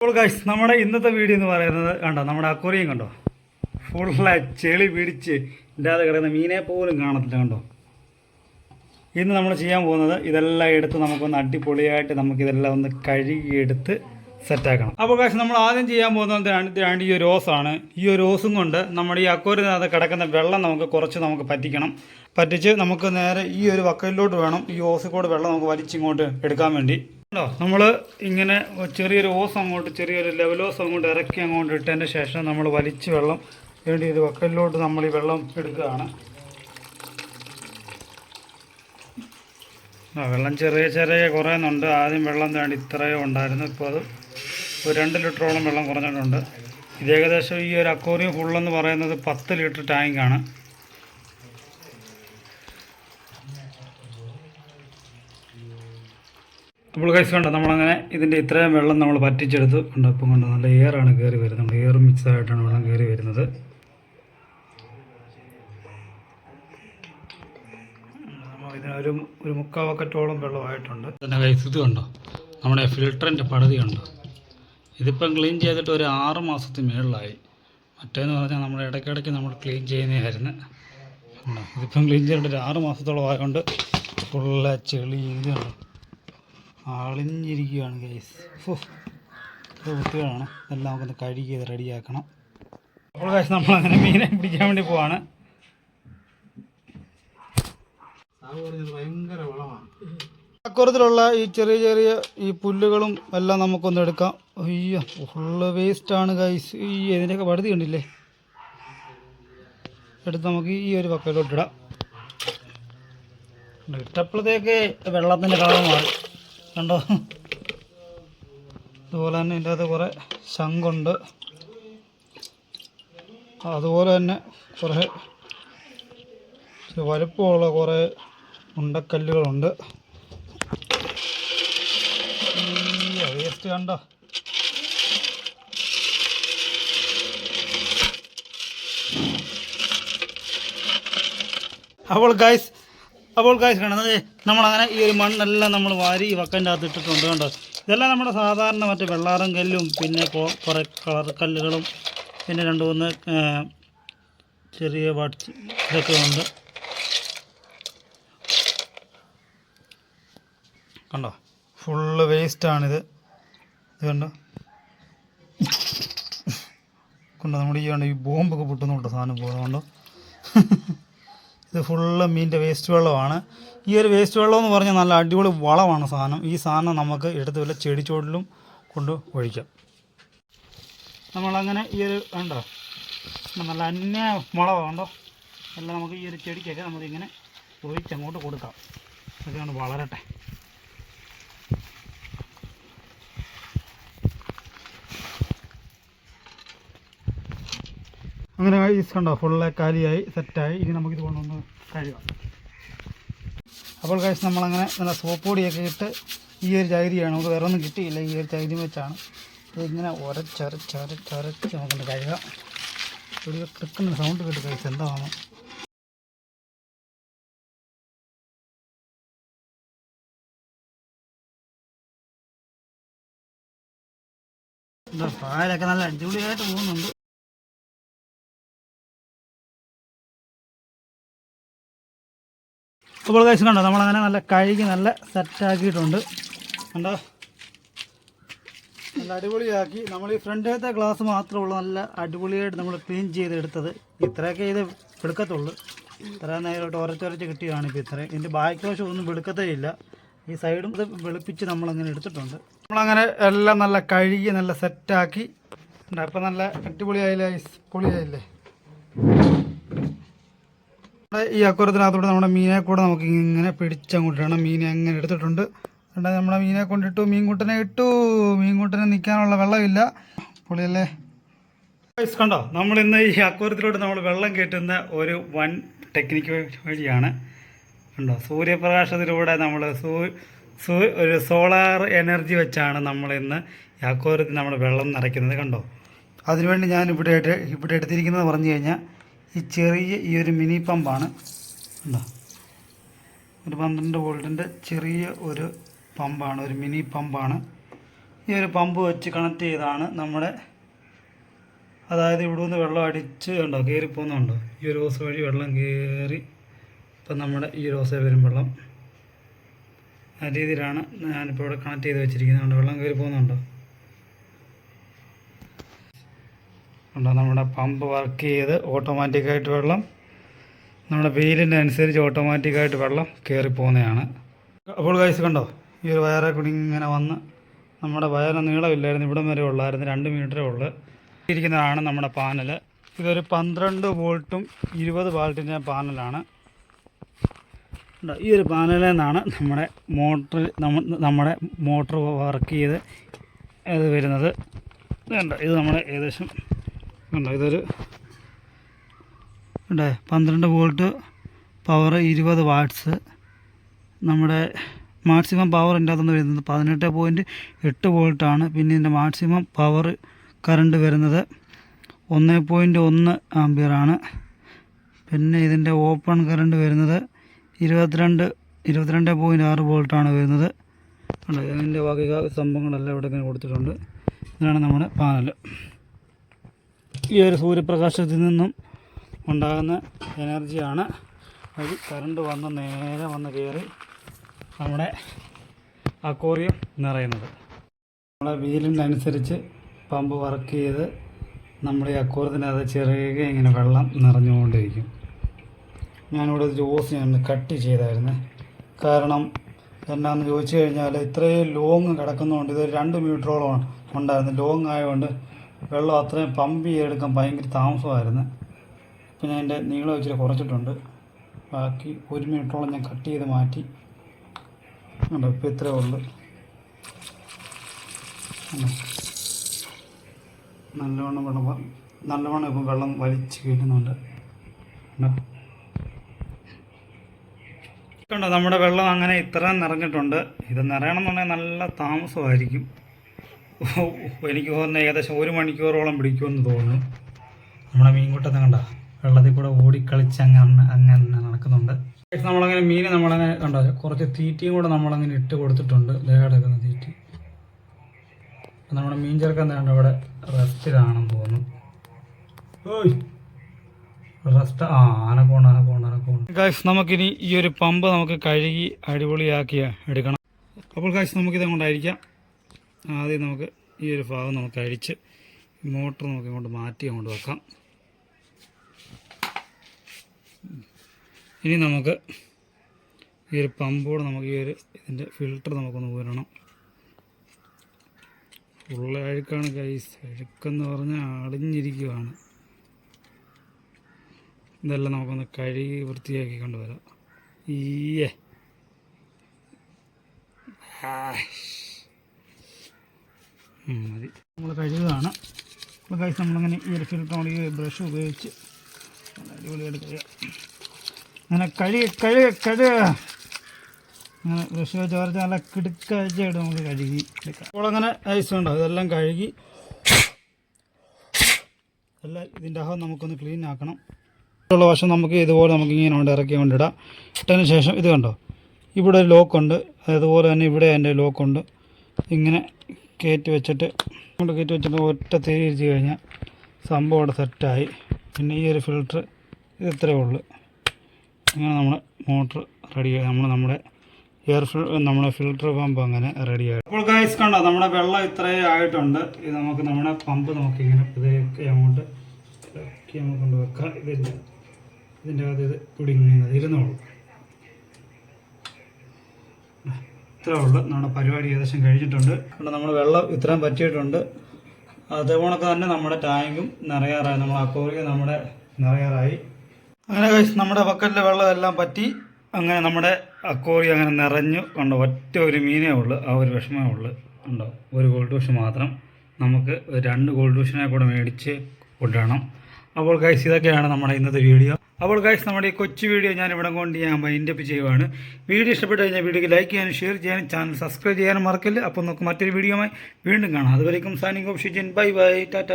അപ്പോൾ ഗൈസ് നമ്മുടെ ഇന്നത്തെ വീഡിയോ എന്ന് പറയുന്നത് കണ്ടോ? നമ്മുടെ അക്വറിയം കണ്ടോ? ഫുള്ള ചെളി പിടിച്ച് ഇല്ലാതെ കിടക്കുന്ന മീനെ പോലും കാണത്തില്ല കണ്ടോ? ഇന്ന് നമ്മൾ ചെയ്യാൻ പോകുന്നത് ഇതെല്ലാം എടുത്ത് നമുക്കൊന്ന് അടിപൊളിയായിട്ട് നമുക്കിതെല്ലാം ഒന്ന് കഴുകിയെടുത്ത് സെറ്റാക്കണം അപ്പോൾ കാശ് നമ്മൾ ആദ്യം ചെയ്യാൻ പോകുന്നത് രണ്ട് ഈ റോസാണ് ഈ റോസും കൊണ്ട് നമ്മുടെ ഈ അക്കോരിനകത്ത് കിടക്കുന്ന വെള്ളം നമുക്ക് കുറച്ച് നമുക്ക് പറ്റിക്കണം. പറ്റിച്ച് നമുക്ക് നേരെ ഈ ഒരു വക്കലിലോട്ട് വേണം. ഈ ഓസിൽ കൂടെ വെള്ളം നമുക്ക് വലിച്ചിങ്ങോട്ട് എടുക്കാൻ വേണ്ടി. ഉണ്ടോ നമ്മൾ ഇങ്ങനെ ചെറിയൊരു ഓസ് അങ്ങോട്ട് ചെറിയൊരു ലെവൽ ഓസ് അങ്ങോട്ട് ഇറക്കി അങ്ങോട്ട് ഇട്ടതിന് ശേഷം നമ്മൾ വലിച്ച് വെള്ളം വേണ്ടി ഇത് വക്കലിലോട്ട് നമ്മൾ ഈ വെള്ളം എടുക്കുകയാണ്. ആ വെള്ളം ചെറിയ ചെറിയ കുറയുന്നുണ്ട്. ആദ്യം വെള്ളം വേണ്ടി ഇത്രയോ ഉണ്ടായിരുന്നു. ഇപ്പോൾ അത് ഒരു രണ്ട് ലിറ്ററോളം വെള്ളം കുറഞ്ഞിട്ടുണ്ട്. ഇത് ഏകദേശം ഈ ഒരു അക്വോറിയം ഫുള്ളെന്ന് പറയുന്നത് പത്ത് ലിറ്റർ ടാങ്കാണ് അപ്പോൾ കഴിച്ച് കണ്ടോ നമ്മളങ്ങനെ ഇതിന്റെ ഇത്രയും വെള്ളം നമ്മൾ പറ്റിച്ചെടുത്ത് കണ്ടോ ഇപ്പം കണ്ടോ നല്ല എയറാണ് കയറി വരുന്നത്. എയർ മിക്സ് ആയിട്ടാണ് വെള്ളം കയറി വരുന്നത്. നമ്മൾ ഇതിനൊരു ഒരു മുക്കാൽ വക്കറ്റോളം വെള്ളമായിട്ടുണ്ട്. തന്നെ കൈസ് ഇത് കണ്ടോ നമ്മുടെ ഫിൽറ്ററിന്റെ പടുതി കണ്ടോ. ഇതിപ്പം ക്ലീൻ ചെയ്തിട്ട് ഒരു ആറ് മാസത്തിന് മുകളിലായി മറ്റേന്ന് പറഞ്ഞാൽ നമ്മൾ ഇടയ്ക്കിടയ്ക്ക് നമ്മൾ ക്ലീൻ ചെയ്യുന്നതായിരുന്നു. ഇതിപ്പം ക്ലീൻ ചെയ്തിട്ട് ഒരു ആറ് മാസത്തോളം ആയതുകൊണ്ട് ഫുള്ള ചെളി ഇത് കണ്ടോ. ആളിഞ്ഞിരിക്കുകയാണ് ഗൈസ് വൃത്തികളാണ് ഇതെല്ലാം നമുക്കൊന്ന് കഴുകി ഇത് റെഡിയാക്കണം. അപ്പോൾ ഗൈസ് നമ്മളങ്ങനെ മീനെ പിടിക്കാൻ വേണ്ടി പോവാണ്. അക്കുറത്തിലുള്ള ഈ ചെറിയ ചെറിയ ഈ പുല്ലുകളും എല്ലാം നമുക്കൊന്ന് എടുക്കാം. അയ്യോ ഫുള്ള് വേസ്റ്റാണ് ഗൈസ് ഈ ഇതിന്റെയൊക്കെ പടുതി കണ്ടില്ലേ? എടുത്ത് നമുക്ക് ഈ ഒരു പക്കയിലോട്ടിടാം ഇട്ടപ്പോഴത്തേക്ക് വെള്ളത്തിന്റെ കളർ മാറി. കണ്ടോ? അതുപോലെ തന്നെ ഇതിന്റെ അകത്ത് കുറേ ശംഖുണ്ട്. അതുപോലെ തന്നെ കുറേ വലുപ്പമുള്ള കുറേ ഉണ്ടക്കല്ലുകളുണ്ട്. വേസ്റ്റ് കണ്ടോ? അപ്പോൾ ഗൈസ് അപ്പോൾ കാശ് കാണുന്നത് നമ്മളങ്ങനെ ഈ ഒരു മണ്ണെല്ലാം നമ്മൾ വാരി വക്കന്റെ അകത്ത് ഇട്ടിട്ടുണ്ട് കണ്ടോ? ഇതെല്ലാം നമ്മുടെ സാധാരണ മറ്റേ വെള്ളാറം കല്ലും പിന്നെ കുറേ കളർ കല്ലുകളും പിന്നെ രണ്ട് മൂന്ന് ചെറിയ വാട്സ് ഇതൊക്കെ ഉണ്ട്. കണ്ടോ? ഫുള്ള് വേസ്റ്റാണിത്. ഇത് കണ്ടോ? കണ്ടോ? നമ്മുടെ ഈ ഈ ബോംബൊക്കെ പൊട്ടുന്നുണ്ടോ സാധനം പോകുന്നുണ്ടോ ഇത് ഫുള്ള് മീനിന്റെ വേസ്റ്റ് വെള്ളമാണ്. ഈ ഒരു വേസ്റ്റ് വെള്ളം എന്ന് പറഞ്ഞാൽ നല്ല അടിപൊളി വളമാണ് സാധനം. ഈ സാധനം നമുക്ക് എടുത്ത് വല്ല ചെടിച്ചോട്ടിലും കൊണ്ട് ഒഴിക്കാം. നമ്മളങ്ങനെ ഈ ഒരു കണ്ടോ? നല്ല അന്യ മുളക് കണ്ടോ? എല്ലാം നമുക്ക് ഈ ഒരു ചെടിക്കൊക്കെ നമുക്കിങ്ങനെ ഒഴിച്ചങ്ങോട്ട് കൊടുക്കാം. അതൊക്കെ വളരട്ടെ. അങ്ങനെ ഈസ് കണ്ടോ? ഫുള്ള് കാലിയായി സെറ്റായി. ഇനി നമുക്കിത് കൊണ്ടൊന്ന് കഴുകാം. അപ്പോൾ കഴിച്ച് നമ്മളങ്ങനെ നല്ല സോപ്പ് പൊടിയൊക്കെ ഇട്ട് ഈ ഒരു ചകിരിയാണ്. നമുക്ക് വേറെ ഒന്നും കിട്ടിയില്ല. ഈ ഒരു ചകിരി വെച്ചാണ്. ഇതിങ്ങനെ ഒരച്ചരച്ചരച്ചരച്ച് നമുക്കൊന്ന് കഴുകാം. ഒരു ട്രിക്കുന്ന സൗണ്ട് കേട്ട് കഴിച്ച് എന്താണോ? പാലൊക്കെ നല്ല അടിപൊളിയായിട്ട് പോകുന്നുണ്ട്. അപ്പോൾ കഴിച്ച് കണ്ടോ നമ്മളങ്ങനെ നല്ല കഴുകി നല്ല സെറ്റാക്കിയിട്ടുണ്ട് കണ്ടോ? നല്ല അടിപൊളിയാക്കി. നമ്മൾ ഈ ഫ്രണ്ടിലത്തെ ഗ്ലാസ് മാത്രമുള്ള നല്ല അടിപൊളിയായിട്ട് നമ്മൾ ക്ലീൻ ചെയ്തെടുത്തത്. ഇത്രയൊക്കെ ഇത് വെളുക്കത്തുള്ളൂ. ഇത്ര നേരമായിട്ട് ഉരച്ചുരച്ച് കിട്ടിയതാണ് ഇപ്പോൾ ഇത്രയും. ഇതിന്റെ ബാക്ക് വശം ഒന്നും വെളുക്കത്തേ ഇല്ല. ഈ സൈഡും ഇത് വെളുപ്പിച്ച് നമ്മളങ്ങനെ എടുത്തിട്ടുണ്ട്. നമ്മളങ്ങനെ എല്ലാം നല്ല കഴുകി നല്ല സെറ്റാക്കി അപ്പം നല്ല അടിപൊളിയായില്ലേ പൊളിയായില്ലേ? ഈ അക്കുറത്തിനകത്തോടെ നമ്മുടെ മീനെ കൂടെ നമുക്ക് ഇങ്ങനെ പിടിച്ചങ്ങോട്ട് ഇടണം. മീനെ അങ്ങനെ എടുത്തിട്ടുണ്ട്? എന്നിട്ട് നമ്മുടെ മീനെ കൊണ്ടിട്ടു മീൻകുട്ടനെ ഇട്ടു. മീൻകുട്ടനെ നിൽക്കാനുള്ള വെള്ളമില്ല. പൊളിയല്ലേ കണ്ടോ നമ്മൾ ഇന്ന് ഈ അക്വരത്തിലോട്ട് നമ്മൾ വെള്ളം കയറ്റുന്ന ഒരു വൺ ടെക്നിക്ക് വഴിയാണ്. കണ്ടോ സൂര്യപ്രകാശത്തിലൂടെ നമ്മൾ സൂ സൂ ഒരു സോളാർ എനർജി വെച്ചാണ് നമ്മൾ ഇന്ന് ഈ അക്വരത്തിൽ നമ്മൾ വെള്ളം നിറയ്ക്കുന്നത്. കണ്ടോ അതിനുവേണ്ടി ഞാൻ ഇവിടെ ഇവിടെ എടുത്തിരിക്കുന്നത് പറഞ്ഞു കഴിഞ്ഞാൽ ഈ ചെറിയ ഈ ഒരു മിനി പമ്പാണ്. കണ്ടോ? ഒരു പന്ത്രണ്ട് വോൾട്ടിന്റെ ചെറിയ ഒരു പമ്പാണ് ഒരു മിനി പമ്പാണ്. ഈ ഒരു പമ്പ് വെച്ച് കണക്ട് ചെയ്താണ് നമ്മുടെ അതായത് ഇവിടെ നിന്ന് വെള്ളം അടിച്ച് ഉണ്ടോ കയറി പോകുന്നുണ്ടോ ഈ ഒരു ഓസ് വഴി വെള്ളം കയറി ഇപ്പം നമ്മുടെ ഈ ഒരു ഓസ വരും വെള്ളം. ആ രീതിയിലാണ് ഞാനിപ്പോൾ ഇവിടെ കണക്ട് ചെയ്ത് വെച്ചിരിക്കുന്നത്. വെള്ളം കയറി പോകുന്നുണ്ടോ ഉണ്ടോ. നമ്മുടെ പമ്പ് വർക്ക് ചെയ്ത് ഓട്ടോമാറ്റിക്കായിട്ട് വെള്ളം നമ്മുടെ വെയിലിന്റെ അനുസരിച്ച് ഓട്ടോമാറ്റിക്കായിട്ട് വെള്ളം കയറി പോകുന്നതാണ് അപ്പോൾ കൈസ് കണ്ടോ ഈ ഒരു വയറെ കൂടി ഇങ്ങനെ വന്ന് നമ്മുടെ വയറിന് നീളമില്ലായിരുന്നു ഇവിടം വരെ ഉള്ളായിരുന്നു രണ്ട് മീറ്ററേ ഉള്ളു. ഇരിക്കുന്നതാണ് നമ്മുടെ പാനൽ ഇതൊരു പന്ത്രണ്ട് വോൾട്ടും ഇരുപത് വാൾട്ടിന്റെ പാനലാണ്? ഈ ഒരു പാനലിൽ നിന്നാണ് നമ്മുടെ മോട്ടർ നമ്മുടെ മോട്ടർ വർക്ക് ചെയ്ത് ഇത് വരുന്നത് ഇത് നമ്മുടെ ഏകദേശം ഉണ്ടോ ഇതൊരു ഉണ്ടേ പന്ത്രണ്ട് വോൾട്ട് പവർ ഇരുപത് വാട്ട്സ്. നമ്മുടെ മാക്സിമം പവർ എന്റെ അകത്തുനിന്ന് വരുന്നത് പതിനെട്ട് പോയിന്റ് എട്ട് വോൾട്ടാണ്. പിന്നെ ഇതിന്റെ മാക്സിമം പവർ കറണ്ട് വരുന്നത് ഒന്ന് പോയിന്റ് ഒന്ന് ആംബിയറാണ് പിന്നെ ഇതിന്റെ ഓപ്പൺ കറണ്ട് വരുന്നത് ഇരുപത്തിരണ്ട് ഇരുപത്തിരണ്ട് പോയിന്റ് ആറ് വോൾട്ടാണ് വരുന്നത്. അതിന്റെ ബാക്കി സംഭവങ്ങളെല്ലാം ഇവിടെ ഇങ്ങനെ കൊടുത്തിട്ടുണ്ട്. ഇതാണ് നമ്മുടെ പാനൽ ഈ ഒരു സൂര്യപ്രകാശത്തിൽ നിന്നും ഉണ്ടാകുന്ന എനർജിയാണ്. വഴി കറണ്ട് വന്ന് നേരെ വന്ന് കയറി നമ്മുടെ അക്കോറിയം നിറയുന്നത്. നമ്മളെ വീലിനനുസരിച്ച് പമ്പ് വർക്ക് ചെയ്ത് നമ്മുടെ ഈ അക്കോറത്തിനകത്ത് ചെറിയ ഇങ്ങനെ വെള്ളം നിറഞ്ഞുകൊണ്ടിരിക്കും. ഞാനിവിടെ ജോസ് ഞാൻ കട്ട് ചെയ്തായിരുന്നു. കാരണം എന്നാന്ന് ചോദിച്ചു കഴിഞ്ഞാൽ ഇത്രയും ലോങ് കിടക്കുന്നതുകൊണ്ട് ഇത് രണ്ട് മീറ്ററോളം ഉണ്ടായിരുന്നു. ലോങ് ആയതുകൊണ്ട് വെള്ളം അത്രയും പമ്പ് ചെയ്തെടുക്കാൻ ഭയങ്കര താമസമായിരുന്നു. ഇപ്പം ഞാൻ എന്റെ നീളം ഇച്ചിരി കുറച്ചിട്ടുണ്ട്. ബാക്കി ഒരു മിനിറ്റോളം ഞാൻ കട്ട് ചെയ്ത് മാറ്റി. ഉണ്ട് ഇപ്പോൾ ഇത്രേ ഉള്ളു? നല്ലവണ്ണം വെള്ളം നല്ലവണ്ണം ഇപ്പം വെള്ളം വലിച്ച് കയറ്റുന്നുണ്ട്. കണ്ടോ? നമ്മുടെ വെള്ളം അങ്ങനെ ഇത്ര നിറഞ്ഞിട്ടുണ്ട്. ഇത് നിറയണമെന്നുണ്ടെങ്കിൽ നല്ല താമസമായിരിക്കും. എനിക്ക് തോന്നുന്നത് ഏകദേശം ഒരു മണിക്കൂറോളം പിടിക്കുമെന്ന് തോന്നുന്നു. നമ്മുടെ മീൻകൂട്ടത്തെ കണ്ട? വെള്ളത്തിൽ കൂടെ ഓടിക്കളിച്ച് അങ്ങനെ അങ്ങനെ നടക്കുന്നുണ്ട്. നമ്മളങ്ങനെ മീൻ നമ്മളങ്ങനെ കണ്ടോ? കുറച്ച് തീറ്റയും കൂടെ നമ്മളങ്ങനെ ഇട്ട് കൊടുത്തിട്ടുണ്ട്. ലേടക്കുന്ന തീറ്റി. നമ്മുടെ മീൻ ചെറുക്കൻ കണ്ടോ ഇവിടെ റെസ്റ്റിലാണെന്ന് തോന്നുന്നു. ഓയ്. റെസ്റ്റ് ആ അനക്കോണ്ട് അനക്കോണ്ട് അനക്കോണ്ട് ഗായ്സ് നമുക്കിനി ഈ ഒരു പമ്പ് നമുക്ക് കഴുകി അടിപൊളിയാക്കിയ എടുക്കണം. അപ്പോൾ ഗായ്സ് നമുക്കിത് കൊണ്ടായിരിക്കാം ആദ്യം നമുക്ക് ഈ ഒരു ഭാഗം നമുക്ക് അഴിച്ച് മോട്ടർ നമുക്ക് ഇങ്ങോട്ട് മാറ്റി അങ്ങോട്ട് വെക്കാം. ഇനി നമുക്ക് ഈ ഒരു പമ്പോട് നമുക്ക് ഈ ഒരു ഇതിന്റെ ഫിൽറ്റർ നമുക്കൊന്ന് ഊരണം. ഫുള്ള് അഴുക്കാണ് കൈസ് അഴുക്കെന്ന് പറഞ്ഞാൽ അടിഞ്ഞിരിക്കുവാണ്. ഇതെല്ലാം നമുക്കൊന്ന് കഴുകി വൃത്തിയാക്കി കൊണ്ടുവരാം. ഈയേ. മതി. നമ്മൾ കഴുകുകയാണ്. അപ്പോൾ കഴിച്ച് നമ്മളിങ്ങനെ ഈ ഒരു നമ്മൾ ഈ ബ്രഷ് ഉപയോഗിച്ച് അടിപൊളിയായിട്ട് കഴുകാം. അങ്ങനെ കഴുകി കഴുക കഴുക. അങ്ങനെ ബ്രഷ് വെച്ച് വരച്ച് നല്ല കിടുക്കാഴ്ചയായിട്ട് നമുക്ക് കഴുകി എടുക്കാം. അപ്പോൾ അങ്ങനെ ഐസ് ഉണ്ടാവും ഇതെല്ലാം കഴുകി. എല്ലാം ഇതിന്റെ അകം നമുക്കൊന്ന് ക്ലീൻ ആക്കണം. ഉള്ള വശം നമുക്ക് ഇതുപോലെ നമുക്ക് ഇങ്ങനെ കൊണ്ട് ഇറക്കി കൊണ്ടിടാം ഇട്ടതിന് ശേഷം ഇത് കണ്ടോ ഇവിടെ ഒരു ലോക്കുണ്ട് അതുപോലെ തന്നെ ഇവിടെ അതിന്റെ ലോക്കുണ്ട് ഇങ്ങനെ കയറ്റി വെച്ചിട്ട് കൊണ്ട് കയറ്റി വെച്ചിട്ട് ഒറ്റ തിരിച്ച് കഴിഞ്ഞാൽ സംഭവം അവിടെ സെറ്റായി പിന്നെ ഈ ഒരു ഫിൽറ്റർ ഇത് ഇത്രയേ ഉള്ളൂ. അങ്ങനെ നമ്മൾ മോട്ടർ റെഡിയായി നമ്മൾ നമ്മുടെ എയർ ഫിൽ നമ്മുടെ ഫിൽറ്റർ പമ്പ് അങ്ങനെ റെഡിയായി അപ്പോൾ ഗൈസ് കണ്ടോ നമ്മുടെ വെള്ളം ഇത്രയും ആയിട്ടുണ്ട്. ഇത് നമുക്ക് നമ്മുടെ പമ്പ് നമുക്ക് ഇങ്ങനെ ഇതൊക്കെ അങ്ങോട്ട് ഇറക്കി നമുക്ക് കൊണ്ട് ഇതില്ല ഇതിന്റെ അകത്ത് ഇത് പിടിങ്ങുന്നത് ഇരുന്നോളൂ. ഇത്രേ ഉള്ളൂ. നമ്മുടെ പരിപാടി ഏകദേശം കഴിഞ്ഞിട്ടുണ്ട്. ഇവിടെ നമ്മൾ വെള്ളം ഇത്രയും പറ്റിയിട്ടുണ്ട് അതുപോലൊക്കെ തന്നെ നമ്മുടെ ടാങ്കും നിറയാറായി. നമ്മൾ അക്കോറിയം നമ്മുടെ നിറയാറായി. അങ്ങനെ നമ്മുടെ ബക്കറ്റിലെ വെള്ളം എല്ലാം പറ്റി. അങ്ങനെ നമ്മുടെ അക്കോറി അങ്ങനെ നിറഞ്ഞു. കണ്ടോ ഒറ്റ ഒരു മീനേ ഉള്ളൂ. ആ ഒരു വിഷമേ ഉള്ളൂ. ഉണ്ടോ ഒരു ഗോൾഡ് ഫിഷ് മാത്രം. നമുക്ക് രണ്ട് ഗോൾഡ് ഫിഷിനെ കൂടെ മേടിച്ച് കൊണ്ടുവരണം. അപ്പോൾ ഗൈസ് ഇതൊക്കെയാണ് നമ്മുടെ ഇന്നത്തെ വീഡിയോ അപ്പോൾ ഗൈസ് നമ്മുടെ ഈ കൊച്ചു വീഡിയോ ഞാൻ ഇവിടെ കൊണ്ട് ഞാൻ മൈൻഡ് അപ്പ് ചെയ്യുവാണ്. വീഡിയോ ഇഷ്ടപ്പെട്ട് കഴിഞ്ഞാൽ വീഡിയോക്ക് ലൈക്ക് ചെയ്യാനും ഷെയർ ചെയ്യാനും ചാനൽ സബ്സ്ക്രൈബ് ചെയ്യാനും മറക്കല്ല. അപ്പോൾ നമുക്ക് മറ്റൊരു വീഡിയോയുമായി വീണ്ടും കാണാം. അതുവരേക്കും signing off Shijin bye bye Tata